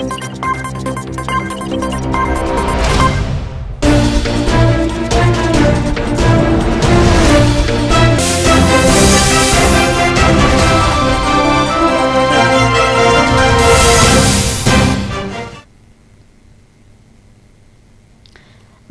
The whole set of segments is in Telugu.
Thank you.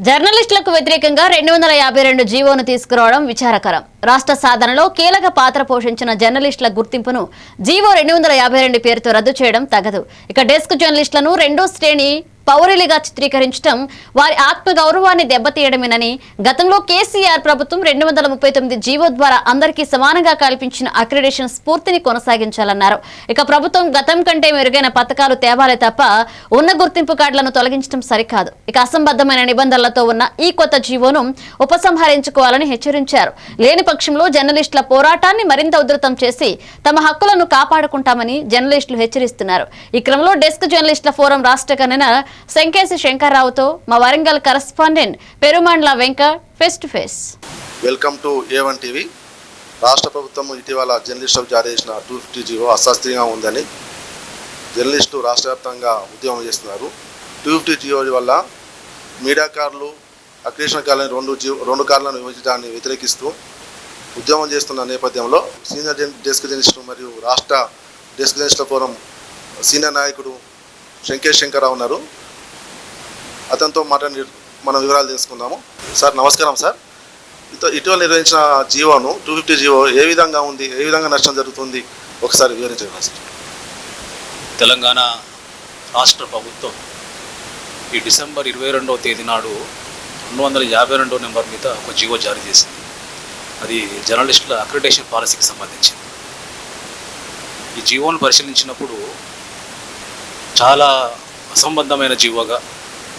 జర్నలిస్టులకు వ్యతిరేకంగా రెండు వందల యాభై రెండు జీవోను తీసుకురావడం విచారకరం. రాష్ట్ర సాధనలో కీలక పాత్ర పోషించిన జర్నలిస్టుల గుర్తింపును జీవో రెండు వందల యాభై రెండు పేరుతో రద్దు చేయడం తగదు. ఇక డెస్క్ జర్నలిస్టులను రెండో శ్రేణి పౌరులుగా చిత్రీకరించడం వారి ఆత్మ గౌరవాన్ని దెబ్బతీయడమేనని గతంలో కేసీఆర్ ప్రభుత్వం రెండు వందల ముప్పై తొమ్మిది జీవో ద్వారా అందరికీ సమానంగా కల్పించిన అక్రిడేషన్ స్ఫూర్తిని కొనసాగించాలన్నారు. ఇక ప్రభుత్వం గతం కంటే మెరుగైన పథకాలు తేవాలే తప్ప ఉన్న గుర్తింపు కార్డులను తొలగించడం సరికాదు. ఇక అసంబద్ధమైన నిబంధనలతో ఉన్న ఈ కొత్త జీవోను ఉపసంహరించుకోవాలని హెచ్చరించారు. లేని పక్షంలో జర్నలిస్టుల పోరాటాన్ని మరింత ఉధృతం చేసి తమ హక్కులను కాపాడుకుంటామని జర్నలిస్టులు హెచ్చరిస్తున్నారు. ఈ క్రమంలో డెస్క్ జర్నలిస్టుల ఫోరం రాష్ట్ర కన్వీనర్ శంకేసి శంకర్రావుతో మా Warangal correspondent Perumandla Venkat face to face welcome to A one TV రాష్ట్ర ప్రభుత్వం ఇటీవల జర్నలిస్టులకు జారీ చేసిన టూ ఫిఫ్టీ జీవో అశాస్త్రీయంగా ఉందని జర్నలిస్టు రాష్ట్ర వ్యాప్తంగా ఉద్యమం చేస్తున్నారు. టూ ఫిఫ్టీ జీవో వల్ల మీడియాకారులు అక్రియేషన్ కార్లని రెండు జీవో రెండు కార్లను విభజించడాన్ని వ్యతిరేకిస్తూ ఉద్యమం చేస్తున్న నేపథ్యంలో సీనియర్ డెస్క్ జర్నలిస్టు మరియు రాష్ట్ర డెస్క్ జర్నలిస్టుల ఫోరం సీనియర్ నాయకుడు శంకేష్ శంకర్రావు ఉన్నారు. అతనితో మాట్లాడి మనం వివరాలు తెలుసుకుందాము. సార్ నమస్కారం సార్. ఇత- ఇటీవల నిర్వహించిన జీవోను టూ ఫిఫ్టీ జీవో ఏ విధంగా ఉంది ఏ విధంగా నష్టం జరుగుతుంది? ఒకసారి వివరించగలరా సార్? తెలంగాణ రాష్ట్ర ప్రభుత్వం ఈ డిసెంబర్ ఇరవై రెండవ తేదీ నాడు రెండు వందల యాభై రెండో నెంబర్ మీద ఒక జీవో జారీ చేసింది. అది జర్నలిస్టుల అక్రిడేషన్ పాలసీకి సంబంధించింది. ఈ జీవోను పరిశీలించినప్పుడు చాలా అసంబద్ధమైన జీవోగా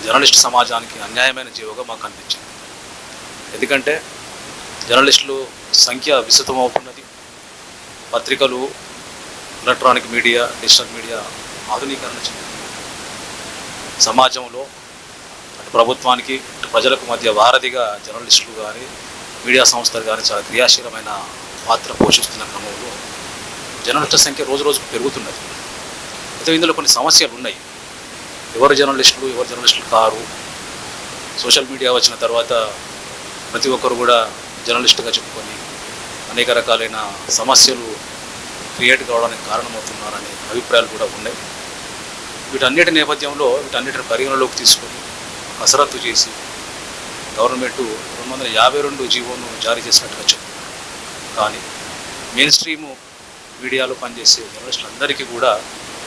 జర్నలిస్ట్ సమాజానికి అన్యాయమైన జీవోగా మాకు అనిపించింది. ఎందుకంటే జర్నలిస్టులు సంఖ్య విస్తృతమవుతున్నది పత్రికలు ఎలక్ట్రానిక్ మీడియా డిజిటల్ మీడియా ఆధునీకరణ చెందింది. సమాజంలో అటు ప్రభుత్వానికి అటు ప్రజలకు మధ్య వారధిగా జర్నలిస్టులు కానీ మీడియా సంస్థలు కానీ చాలా క్రియాశీలమైన పాత్ర పోషిస్తున్న క్రమంలో జర్నలిస్టుల సంఖ్య రోజు రోజుకు పెరుగుతున్నది. అయితే ఇందులో కొన్ని సమస్యలు ఉన్నాయి. ఎవరు జర్నలిస్టులు ఎవరు జర్నలిస్టులు కారు. సోషల్ మీడియా వచ్చిన తర్వాత ప్రతి ఒక్కరు కూడా జర్నలిస్టుగా చెప్పుకొని అనేక రకాలైన సమస్యలు క్రియేట్ కావడానికి కారణమవుతున్నారనే అభిప్రాయాలు కూడా ఉన్నాయి. వీటన్నిటి నేపథ్యంలో వీటన్నిటిని పరిగణలోకి తీసుకొని కసరత్తు చేసి గవర్నమెంట్ రెండు వందల యాభై రెండు జీవోను జారీ చేసినట్టుగా చెప్తున్నారు. కానీ మెయిన్ స్ట్రీము మీడియాలో పనిచేసే జర్నలిస్టులందరికీ కూడా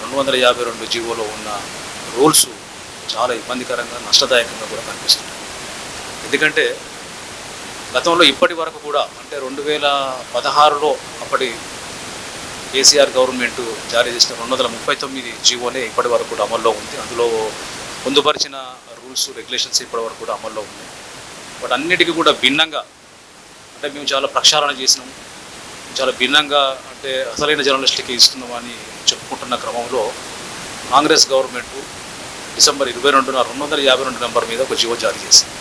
రెండు వందల యాభై రెండు జీవోలో ఉన్న రూల్స్ చాలా ఇబ్బందికరంగా నష్టదాయకంగా కూడా కనిపిస్తున్నాయి ఎందుకంటే గతంలో ఇప్పటి వరకు కూడా అంటే రెండు వేల పదహారులో అప్పటి కేసీఆర్ గవర్నమెంట్ జారీ చేసిన రెండు వందల ముప్పై తొమ్మిది జీవోనే ఇప్పటి వరకు కూడా అమల్లో ఉంది. అందులో పొందుపరిచిన రూల్స్ రెగ్యులేషన్స్ ఇప్పటి వరకు కూడా అమల్లో ఉన్నాయి. బట్ అన్నిటికీ కూడా భిన్నంగా అంటే మేము చాలా ప్రక్షాళన చేసినాం. చాలా భిన్నంగా అంటే అసలైన జర్నలిస్టులకి ఇస్తున్నామని చెప్పుకుంటున్న క్రమంలో కాంగ్రెస్ గవర్నమెంట్ డిసెంబర్ ఇరవై రెండున రెండు వందల యాభై రెండు నెంబర్ మీద ఒక జీవో జారీ చేసింది.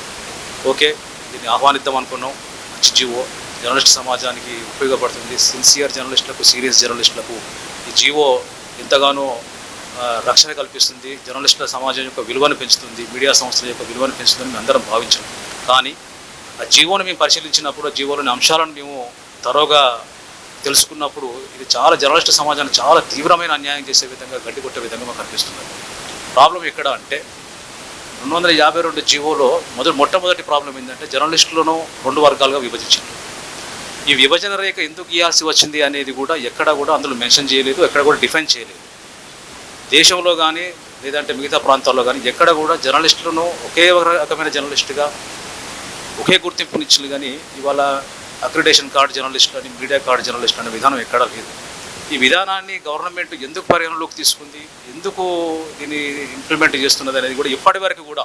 ఓకే దీన్ని ఆహ్వానిద్దాం అనుకున్నాం. మంచి జీవో. జర్నలిస్ట్ సమాజానికి ఉపయోగపడుతుంది. సిన్సియర్ జర్నలిస్టులకు సీరియస్ జర్నలిస్టులకు ఈ జీవో ఎంతగానో రక్షణ కల్పిస్తుంది. జర్నలిస్టుల సమాజం యొక్క విలువను పెంచుతుంది. మీడియా సంస్థల యొక్క విలువను పెంచుతుందని మేము అందరం భావించాం. కానీ ఆ జీవోను మేము పరిశీలించినప్పుడు ఆ జీవోలోని అంశాలను మేము తరోగా తెలుసుకున్నప్పుడు ఇది చాలా జర్నలిస్ట్ సమాజాన్ని చాలా తీవ్రమైన అన్యాయం చేసే విధంగా గడ్డి కొట్టే విధంగా మాకు అనిపిస్తుంది. ప్రాబ్లం ఎక్కడ అంటే రెండు వందల యాభై రెండు జీవోలో మొదటి మొట్టమొదటి ప్రాబ్లం ఏంటంటే జర్నలిస్టులను రెండు వర్గాలుగా విభజించింది ఈ విభజన రేఖ ఎందుకు ఇవ్వాల్సి వచ్చింది అనేది కూడా ఎక్కడ కూడా అందులో మెన్షన్ చేయలేదు ఎక్కడ కూడా డిఫెండ్ చేయలేదు. దేశంలో కానీ లేదంటే మిగతా ప్రాంతాల్లో కానీ ఎక్కడ కూడా జర్నలిస్టులను ఒకే రకమైన జర్నలిస్టుగా ఒకే గుర్తింపునిచ్చింది కానీ ఇవాళ అక్రిడేషన్ కార్డ్ జర్నలిస్ట్ అని మీడియా కార్డ్ జర్నలిస్ట్ అనే విధానం ఎక్కడా లేదు. ఈ విధానాన్ని గవర్నమెంట్ ఎందుకు పరిగణలోకి తీసుకుంది? ఎందుకు దీన్ని ఇంప్లిమెంట్ చేస్తున్నది అనేది కూడా ఇప్పటి వరకు కూడా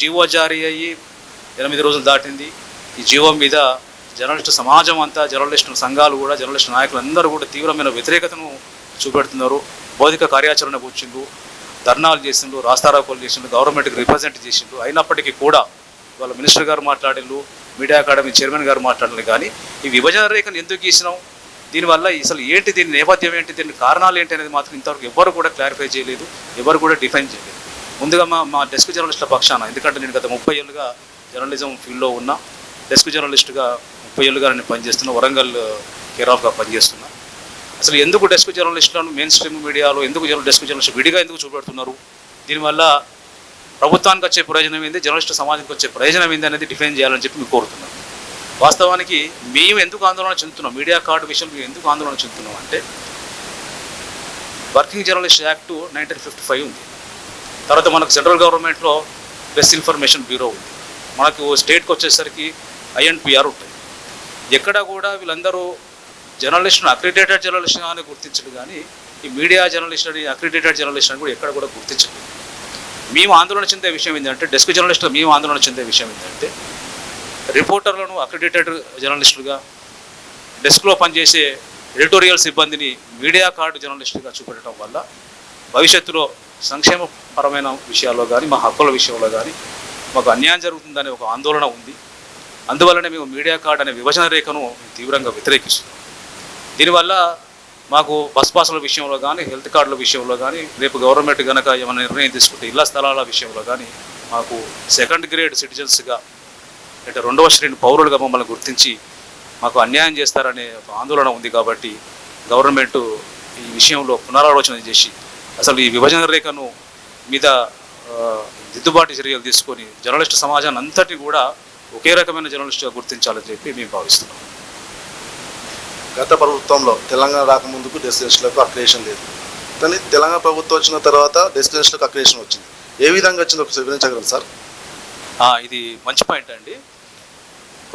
జీవో జారీ అయ్యి ఎనిమిది రోజులు దాటింది. ఈ జీవో మీద జర్నలిస్ట్ సమాజం అంతా జర్నలిస్టు సంఘాలు కూడా జర్నలిస్ట్ నాయకులు అందరూ కూడా తీవ్రమైన వ్యతిరేకతను చూపెడుతున్నారు. బౌద్ధిక కార్యాచరణ కూర్చుండ్రు ధర్నాలు చేసిండ్రు రాస్తారోకోలు చేసిండ్రు గవర్నమెంట్కి రిప్రజెంట్ చేసిండ్రు. అయినప్పటికీ కూడా వాళ్ళ మినిస్టర్ గారు మాట్లాడిండు మీడియా అకాడమీ చైర్మన్ గారు మాట్లాడలేదు కానీ ఈ విభజన రేఖను ఎందుకు గీసినాం? దీనివల్ల అసలు ఏంటి దీని నేపథ్యం ఏంటి? దీని కారణాలు ఏంటి అనేది మాత్రం ఇంతవరకు ఎవరు కూడా క్లారిఫై చేయలేదు ఎవరు కూడా డిఫైన్ చేయలేదు. ముందుగా మా మా డెస్క్ జర్నలిస్టుల పక్షాన ఎందుకంటే నేను గత ముప్పై ఏళ్ళుగా జర్నలిజం ఫీల్డ్లో ఉన్నా డెస్క్ జర్నలిస్ట్గా ముప్పై ఏళ్ళుగా నేను పనిచేస్తున్నా వరంగల్ కేర్ ఆఫ్గా పనిచేస్తున్నా. అసలు ఎందుకు డెస్క్ జర్నలిస్టులను మెయిన్ స్ట్రీమ్ మీడియాలో ఎందుకు జర్న- డెస్క్ జర్నలిస్ట్ విడిగా ఎందుకు చూపెడుతున్నారు? దీనివల్ల ప్రభుత్వానికి వచ్చే ప్రయోజనం ఏంది? జర్నలిస్ట్ సమాజానికి వచ్చే ప్రయోజనం ఏంది అనేది డిఫైన్ చేయాలని చెప్పి మేము కోరుతున్నాను వాస్తవానికి మేము ఎందుకు ఆందోళన చెందుతున్నాం? మీడియా కార్డు విషయంలో మేము ఎందుకు ఆందోళన చెందుతున్నాం? అంటే working journalist act nineteen fifty five ఉంది. తర్వాత మనకు సెంట్రల్ గవర్నమెంట్లో ప్రెస్ ఇన్ఫర్మేషన్ బ్యూరో ఉంది. మనకు స్టేట్కి వచ్చేసరికి ఐఎన్పిఆర్ ఉంటుంది. ఎక్కడ కూడా వీళ్ళందరూ జర్నలిస్ట్ను అక్రిడేటెడ్ జర్నలిస్ట్ అని గుర్తించడు కానీ ఈ మీడియా జర్నలిస్ట్ అని అక్రిడేటెడ్ జర్నలిస్ట్ అని కూడా ఎక్కడ కూడా గుర్తించదు మేము ఆందోళన చెందే విషయం ఏంటంటే డెస్క్ జర్నలిస్టులు మేము ఆందోళన చెందే విషయం ఏంటంటే రిపోర్టర్లను అక్రిడేటెడ్ జర్నలిస్టులుగా డెస్క్లో పనిచేసే ఎడిటోరియల్ సిబ్బందిని మీడియా కార్డు జర్నలిస్టులుగా చూపెట్టడం వల్ల భవిష్యత్తులో సంక్షేమపరమైన విషయాల్లో కానీ మా హక్కుల విషయంలో కానీ మాకు అన్యాయం జరుగుతుందనే ఒక ఆందోళన ఉంది. అందువల్లనే మేము మీడియా కార్డు అనే విభజన రేఖను తీవ్రంగా వ్యతిరేకిస్తున్నాం. దీనివల్ల మాకు బస్ పాసుల విషయంలో కానీ హెల్త్ కార్డుల విషయంలో కానీ రేపు గవర్నమెంట్ కనుక ఏమైనా నిర్ణయం తీసుకుంటే ఇళ్ళ స్థలాల విషయంలో కానీ మాకు సెకండ్ గ్రేడ్ సిటిజన్స్గా అంటే రెండవ శ్రేణి పౌరులుగా మమ్మల్ని గుర్తించి మాకు అన్యాయం చేస్తారనే ఒక ఆందోళన ఉంది కాబట్టి గవర్నమెంట్ ఈ విషయంలో పునరాలోచన చేసి అసలు ఈ విభజన రేఖను మీద దిద్దుబాటు చర్యలు తీసుకొని జర్నలిస్ట్ సమాజాన్ని అంతటి కూడా ఒకే రకమైన జర్నలిస్ట్గా గుర్తించాలని చెప్పి మేము భావిస్తున్నాం. గత ప్రభుత్వంలో తెలంగాణ రాకముందుకు డెస్టినేషన్లకు అక్రియేషన్ లేదు. కానీ తెలంగాణ ప్రభుత్వం వచ్చిన తర్వాత డెస్టినేషన్లకు అక్రియేషన్ వచ్చింది. ఏ విధంగా వచ్చిందో వివరించగలరు సార్? ఇది మంచి పాయింట్ అండి.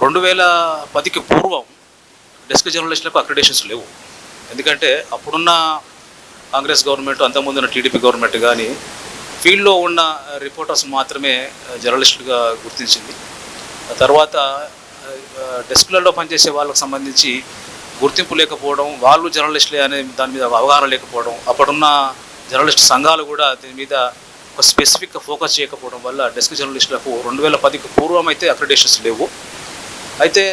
రెండు వేల పదికి పూర్వం డెస్క్ జర్నలిస్టులకు అక్రిడేషన్స్ లేవు. ఎందుకంటే అప్పుడున్న కాంగ్రెస్ గవర్నమెంట్ అంతకుముందున్న టీడీపీ గవర్నమెంట్ కానీ ఫీల్డ్లో ఉన్న రిపోర్టర్స్ మాత్రమే జర్నలిస్టులుగా గుర్తించింది. తర్వాత డెస్క్లలో పనిచేసే వాళ్ళకు సంబంధించి గుర్తింపు లేకపోవడం వాళ్ళు జర్నలిస్టులే అనే దాని మీద అవగాహన లేకపోవడం అప్పుడున్న జర్నలిస్ట్ సంఘాలు కూడా దీని మీద ఒక స్పెసిఫిక్గా ఫోకస్ చేయకపోవడం వల్ల డెస్క్ జర్నలిస్టులకు రెండు వేల పదికి పూర్వం అయితే అక్రిడేషన్స్ లేవు. అయితే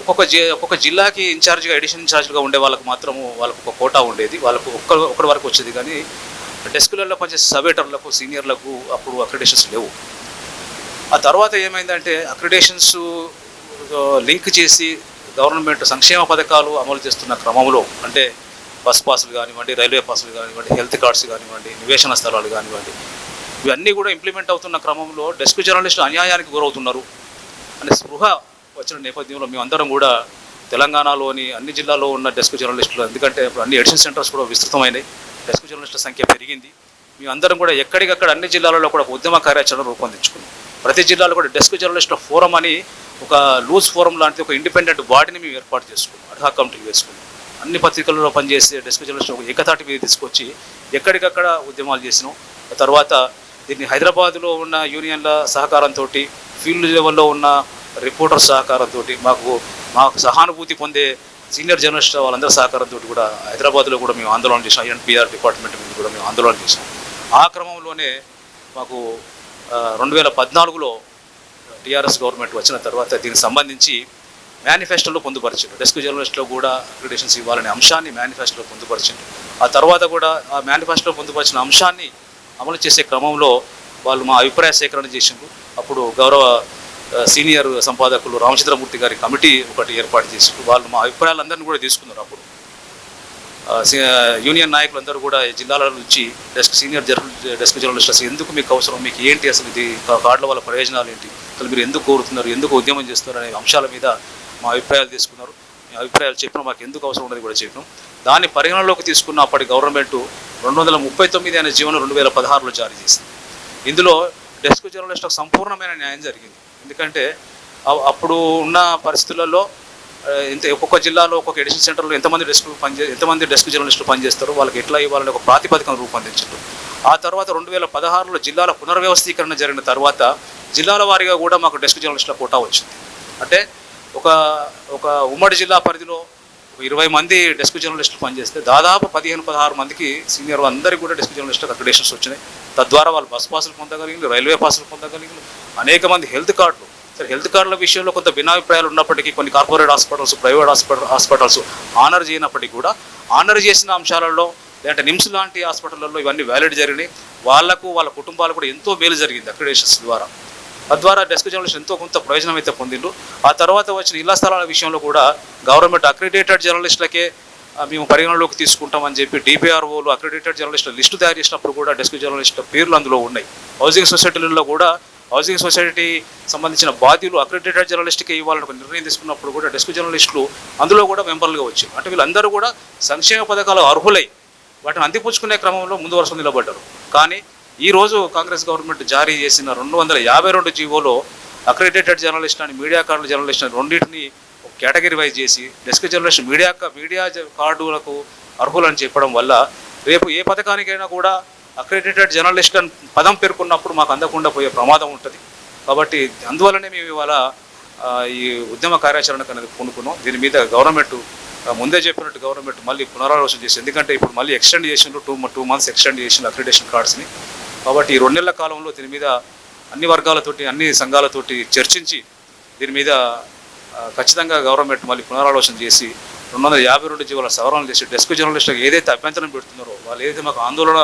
ఒక్కొక్క జి ఒక్కొక్క జిల్లాకి ఇన్ఛార్జ్గా ఎడిషన్ ఇన్ఛార్జ్గా ఉండే వాళ్ళకు మాత్రము వాళ్ళకు ఒక కోటా ఉండేది. వాళ్ళకు ఒక్క ఒక్కడి వరకు వచ్చేది. కానీ డెస్కులలో పనిచేసే సబేటర్లకు సీనియర్లకు అప్పుడు అక్రిడేషన్స్ లేవు. ఆ తర్వాత ఏమైందంటే అక్రిడేషన్స్ లింక్ చేసి గవర్నమెంట్ సంక్షేమ పథకాలు అమలు చేస్తున్న క్రమంలో అంటే బస్ పాసులు కానివ్వండి రైల్వే పాసులు కానివ్వండి హెల్త్ కార్డ్స్ కానివ్వండి నివేశన స్థలాలు కానివ్వండి ఇవన్నీ కూడా ఇంప్లిమెంట్ అవుతున్న క్రమంలో డెస్క్ జర్నలిస్టులు అన్యాయానికి గురవుతున్నారు. అనే స్పృహ వచ్చిన నేపథ్యంలో మేమందరం కూడా తెలంగాణలోని అన్ని జిల్లాల్లో ఉన్న డెస్క్ జర్నలిస్టులు ఎందుకంటే ఇప్పుడు అన్ని ఎడిషన్ సెంటర్స్ కూడా విస్తృతమైనాయి. డెస్క్ జర్నలిస్టుల సంఖ్య పెరిగింది. మేమందరం కూడా ఎక్కడికక్కడ అన్ని జిల్లాలలో కూడా ఒక ఉద్యమ కార్యాచరణ రూపొందించుకున్నాం. ప్రతి జిల్లాలో కూడా డెస్క్ జర్నలిస్టుల ఫోరం అని ఒక లూజ్ ఫోరం లాంటి ఒక ఇండిపెండెంట్ బాడీని మేము ఏర్పాటు చేసుకున్నాం. అడ్హా కమిటీ వేసుకున్నాం. అన్ని పత్రికల్లో పనిచేసే డెస్క్ జర్నలిస్ట్ ఒక ఏకతాటి మీద తీసుకొచ్చి ఎక్కడికక్కడ ఉద్యమాలు చేసినాం తర్వాత దీన్ని హైదరాబాద్లో ఉన్న యూనియన్ల సహకారంతో ఫీల్డ్ లెవెల్లో ఉన్న రిపోర్టర్ సహకారంతో మాకు మాకు సహానుభూతి పొందే సీనియర్ జర్నలిస్ట్ వాళ్ళందరి సహకారంతో కూడా హైదరాబాద్లో కూడా మేము ఆందోళన చేసాం ఎన్పిఆర్ డిపార్ట్మెంట్ మీద కూడా మేము ఆందోళన చేసాం ఆ క్రమంలోనే మాకు రెండు వేల పద్నాలుగులో టీఆర్ఎస్ గవర్నమెంట్ వచ్చిన తర్వాత దీనికి సంబంధించి మేనిఫెస్టోలో పొందుపరిచిండు. డెస్క్ జర్నలిస్ట్లో కూడా అక్రిడేషన్స్ ఇవ్వాలనే అంశాన్ని మేనిఫెస్టోలో పొందుపరిచిండు. ఆ తర్వాత కూడా ఆ మేనిఫెస్టోలో పొందుపరిచిన అంశాన్ని అమలు చేసే క్రమంలో వాళ్ళు మా అభిప్రాయ సేకరణ చేసిండ్రు. అప్పుడు గౌరవ సీనియర్ సంపాదకులు రామచంద్రమూర్తి గారి కమిటీ ఒకటి ఏర్పాటు చేసి వాళ్ళు మా అభిప్రాయాలందరినీ కూడా తీసుకున్నారు అప్పుడు. యూనియన్ నాయకులందరూ కూడా ఈ జిల్లాల నుంచి desk senior journal desk journalist అసలు ఎందుకు మీకు అవసరం మీకు ఏంటి అసలు ఇది కార్డుల వల్ల ప్రయోజనాలు ఏంటి అసలు మీరు ఎందుకు కోరుతున్నారు ఎందుకు ఉద్యమం చేస్తున్నారు అనే అంశాల మీద మా అభిప్రాయాలు తీసుకున్నారు. మీ అభిప్రాయాలు చెప్పినా మాకు ఎందుకు అవసరం ఉన్నది కూడా చెప్పినాం. దాన్ని పరిగణనలోకి తీసుకున్న అప్పటి గవర్నమెంట్ రెండు వందల ముప్పై తొమ్మిది అనే జీవనం రెండు వేల పదహారులో జారీ చేసింది. ఇందులో డెస్క్ జర్నలిస్టులకు సంపూర్ణమైన న్యాయం జరిగింది. ఎందుకంటే అప్పుడు ఉన్న పరిస్థితులలో ఇంత ఒక్కొక్క జిల్లాలో ఒక్కొక్క ఎడిషన్ సెంటర్లో ఎంతమంది డెస్క్ పనిచే ఎంతమంది డెస్క్ జర్నలిస్టులు పనిచేస్తారు వాళ్ళకి ఎట్లా ఇవ్వాలని ఒక ప్రాతిపదికను రూపొందించారు ఆ తర్వాత రెండు వేల పదహారులో జిల్లాల పునర్వ్యవస్థీకరణ జరిగిన తర్వాత జిల్లాల వారీగా కూడా మాకు డెస్క్ జర్నలిస్టుల కోటా వచ్చింది. అంటే ఒక ఒక ఉమ్మడి జిల్లా పరిధిలో ఇరవై మంది డెస్క్ జర్నలిస్టులు పనిచేస్తే దాదాపు పదిహేను పదహారు మందికి సీనియర్ అందరికీ కూడా డెస్క్ జర్నలిస్టులకు అక్రిడేషన్స్ వచ్చినాయి. తద్వారా వాళ్ళు బస్ పాసులు పొందగలిగిన రైల్వే పాసులు పొందగలిగింది అనేక మంది హెల్త్ కార్డులు. సరే హెల్త్ కార్డుల విషయంలో కొంత భిన్నాభిప్రాయాలు ఉన్నప్పటికీ కొన్ని corporate hospitals private hospital hospitals honour చేయనప్పటికీ కూడా ఆనర్ చేసిన అంశాలలో లేదంటే నిమ్స్ లాంటి హాస్పిటల్లో ఇవన్నీ వ్యాలిడ్ జరిగినాయి. వాళ్ళకు వాళ్ళ కుటుంబాలకు కూడా ఎంతో మేలు జరిగింది అక్రిడేషన్స్ ద్వారా. తద్వారా డెస్క్ జర్నలిస్ట్ ఎంతో కొంత ప్రయోజనం అయితే పొందిండు ఆ తర్వాత వచ్చిన ఇళ్ళ స్థలాల విషయంలో కూడా గవర్నమెంట్ అక్రిడేటెడ్ జర్నలిస్టులకే మేము పరిగణలోకి తీసుకుంటామని చెప్పి డిపిఆర్ఓలు అక్రిడేటెడ్ జర్నలిస్టుల లిస్టు తయారు చేసినప్పుడు కూడా డెస్క్ జర్నలిస్టుల పేర్లు అందులో ఉన్నాయి. హౌసింగ్ సొసైటీలలో కూడా హౌసింగ్ సొసైటీ సంబంధించిన బాధ్యులు అక్రిడేటెడ్ జర్నలిస్ట్కి ఇవ్వాలని ఒక నిర్ణయం తీసుకున్నప్పుడు కూడా డెస్క్ జర్నలిస్టులు అందులో కూడా మెంబర్లుగా వచ్చారు అంటే వీళ్ళందరూ కూడా సంక్షేమ పథకాలు అర్హులై వాటిని అందిపుచ్చుకునే క్రమంలో ముందు వరుస నిలబడ్డారు. కానీ ఈరోజు కాంగ్రెస్ గవర్నమెంట్ జారీ చేసిన రెండు వందల యాభై రెండు జీవోలో అక్రెడిటెడ్ జర్నలిస్ట్ అని మీడియా కార్డు జర్నలిస్ట్ అని రెండింటిని కేటగిరీ వైజ్ చేసి డెస్క్ జర్నలిస్ట్ మీడియా మీడియా కార్డులకు అర్హులని చెప్పడం వల్ల రేపు ఏ పథకానికైనా కూడా అక్రెడిటెడ్ జర్నలిస్ట్ అని పదం పేర్కొన్నప్పుడు మాకు అందకుండా పోయే ప్రమాదం ఉంటుంది. కాబట్టి అందువల్లనే మేము ఇవాళ ఈ ఉద్యమ కార్యాచరణకు అనేది పూనుకున్నాం. దీని మీద గవర్నమెంట్ ముందే చెప్పినట్టు గవర్నమెంట్ మళ్ళీ పునరాలోచన చేసి ఎందుకంటే ఇప్పుడు మళ్ళీ ఎక్స్టెండ్ చేసిండ్రు టూ టూ మంత్స్ ఎక్స్టెండ్ చేసిండ్రు అక్రిడేషన్ కార్డ్స్ని. కాబట్టి ఈ రెండు నెలల కాలంలో దీని మీద అన్ని వర్గాలతోటి అన్ని సంఘాలతోటి చర్చించి దీని మీద ఖచ్చితంగా గవర్నమెంట్ మళ్ళీ పునరాలోచన చేసి రెండు వందల యాభై రెండు జీవాల సవరణలు చేసి డెస్క్ జర్నలిస్టులకు ఏదైతే అభ్యంతరం పెడుతున్నారో వాళ్ళు ఏదైతే మాకు ఆందోళన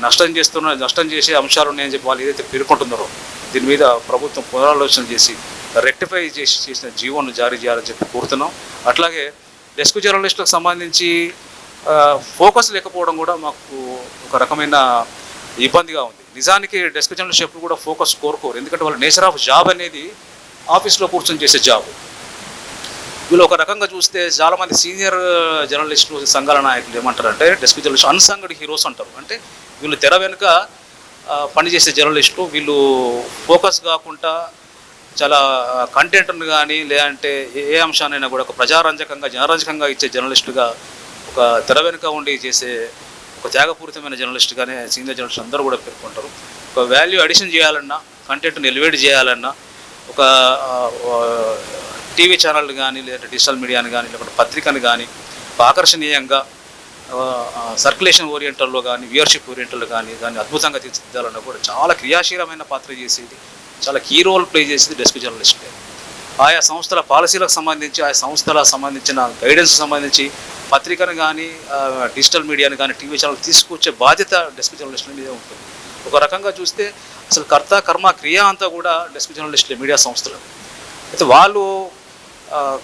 నష్టం చేస్తున్న నష్టం చేసే అంశాలు ఉన్నాయని చెప్పి వాళ్ళు ఏదైతే పేర్కొంటున్నారో దీని మీద ప్రభుత్వం పునరాలోచన చేసి రెక్టిఫై చేసి చేసిన జీవోను జారీ చేయాలని చెప్పి కోరుతున్నాం. అట్లాగే డెస్క్ జర్నలిస్టులకు సంబంధించి ఫోకస్ లేకపోవడం కూడా మాకు ఒక రకమైన ఇబ్బందిగా ఉంది. నిజానికి డెస్క్ జర్నలిస్ట్ కూడా ఫోకస్ కోరుకోరు. ఎందుకంటే వాళ్ళ నేచర్ ఆఫ్ జాబ్ అనేది ఆఫీస్లో కూర్చొని చేసే జాబ్ వీళ్ళు ఒక రకంగా చూస్తే చాలామంది సీనియర్ జర్నలిస్టులు సంఘాల నాయకులు ఏమంటారంటే డెస్క్ జర్నలిస్ట్ అన్సంగడ్ హీరోస్ అంటారు. అంటే వీళ్ళు తెర వెనుక uh, పనిచేసే జర్నలిస్టు వీళ్ళు ఫోకస్ కాకుండా చాలా uh, కంటెంట్ను కానీ లేదంటే ఏ- ఏ అంశానైనా కూడా ఒక ప్రజారంజకంగా జనరంజకంగా ఇచ్చే జర్నలిస్టుగా ఒక తెర వెనుక ఉండి చేసే ఒక త్యాగపూరితమైన జర్నలిస్ట్గానే సీనియర్ జర్నలిస్ట్ అందరూ కూడా పేర్కొంటారు. ఒక వాల్యూ అడిషన్ చేయాలన్నా కంటెంట్ని ఎలివేట్ చేయాలన్నా ఒక టీవీ ఛానల్ కానీ లేదంటే డిజిటల్ మీడియాని కానీ లేకపోతే పత్రికను కానీ ఒక ఆకర్షణీయంగా సర్క్యులేషన్ ఓరియంటల్లో కానీ వ్యూయర్షిప్ ఓరియంటల్లో కానీ దాన్ని అద్భుతంగా తీర్చిదిద్దాలన్నా కూడా చాలా క్రియాశీలమైన పాత్ర చేసేది చాలా కీ రోల్ ప్లే చేసేది డెస్క్ జర్నలిస్ట్ ఆయా సంస్థల పాలసీలకు సంబంధించి ఆయా సంస్థల సంబంధించిన గైడెన్స్ సంబంధించి పత్రికను కానీ డిజిటల్ మీడియాని కానీ టీవీ ఛానల్ తీసుకొచ్చే బాధ్యత డెస్క్ జర్నలిస్టుల మీద ఉంటుంది. ఒక రకంగా చూస్తే అసలు కర్త కర్మ క్రియ అంతా కూడా డెస్క్ జర్నలిస్టులు మీడియా సంస్థలు. అయితే వాళ్ళు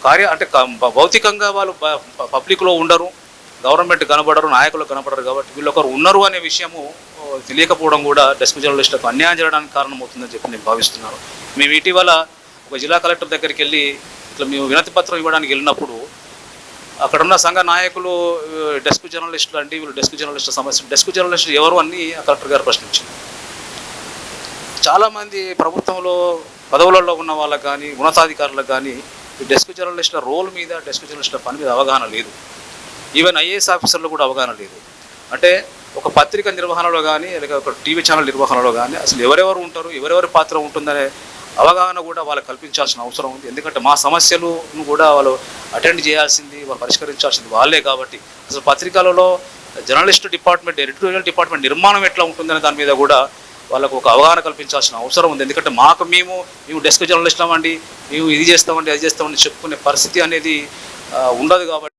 కార్య అంటే భౌతికంగా వాళ్ళు ప- పబ్లిక్లో ఉండరు గవర్నమెంట్ కనబడరు నాయకులు కనబడరు కాబట్టి వీళ్ళు ఒకరు ఉన్నారు అనే విషయము తెలియకపోవడం కూడా డెస్క్ జర్నలిస్టులకు అన్యాయం చేయడానికి కారణమవుతుందని చెప్పి నేను భావిస్తున్నాను. మేము ఇటీవల ఒక జిల్లా కలెక్టర్ దగ్గరికి వెళ్ళి ఇట్లా మేము వినతి పత్రం ఇవ్వడానికి వెళ్ళినప్పుడు అక్కడ ఉన్న సంఘ నాయకులు డెస్క్ జర్నలిస్టులు అంటే వీళ్ళు డెస్క్ జర్నలిస్టుల సమస్య డెస్క్ జర్నలిస్టులు ఎవరు అని కలెక్టర్ గారు ప్రశ్నించారు. చాలామంది ప్రభుత్వంలో పదవులలో ఉన్న వాళ్ళకు కానీ ఉన్నతాధికారులకు కానీ ఈ డెస్క్ జర్నలిస్టుల రోల్ మీద డెస్క్ జర్నలిస్టుల పని మీద అవగాహన లేదు. ఈవెన్ ఐఏఎస్ ఆఫీసర్లు కూడా అవగాహన లేదు. అంటే ఒక పత్రిక నిర్వహణలో కానీ లేక ఒక టీవీ ఛానల్ నిర్వహణలో కానీ అసలు ఎవరెవరు ఉంటారు ఎవరెవరి పాత్ర ఉంటుందనే అవగాహన కూడా వాళ్ళకి కల్పించాల్సిన అవసరం ఉంది. ఎందుకంటే మా సమస్యలను కూడా వాళ్ళు అటెండ్ చేయాల్సింది వాళ్ళు పరిష్కరించాల్సింది వాళ్ళే కాబట్టి. అసలు పత్రికలలో జర్నలిస్ట్ డిపార్ట్మెంట్ ఎడిటోరియల్ డిపార్ట్మెంట్ నిర్మాణం ఎట్లా ఉంటుందనే దాని మీద కూడా వాళ్ళకు ఒక అవగాహన కల్పించాల్సిన అవసరం ఉంది. ఎందుకంటే మాకు మేము మేము డెస్క్ జర్నలిస్టులం అండి మేము ఇది చేస్తామండి అది చేస్తామని చెప్పుకునే పరిస్థితి అనేది ఉండదు కాబట్టి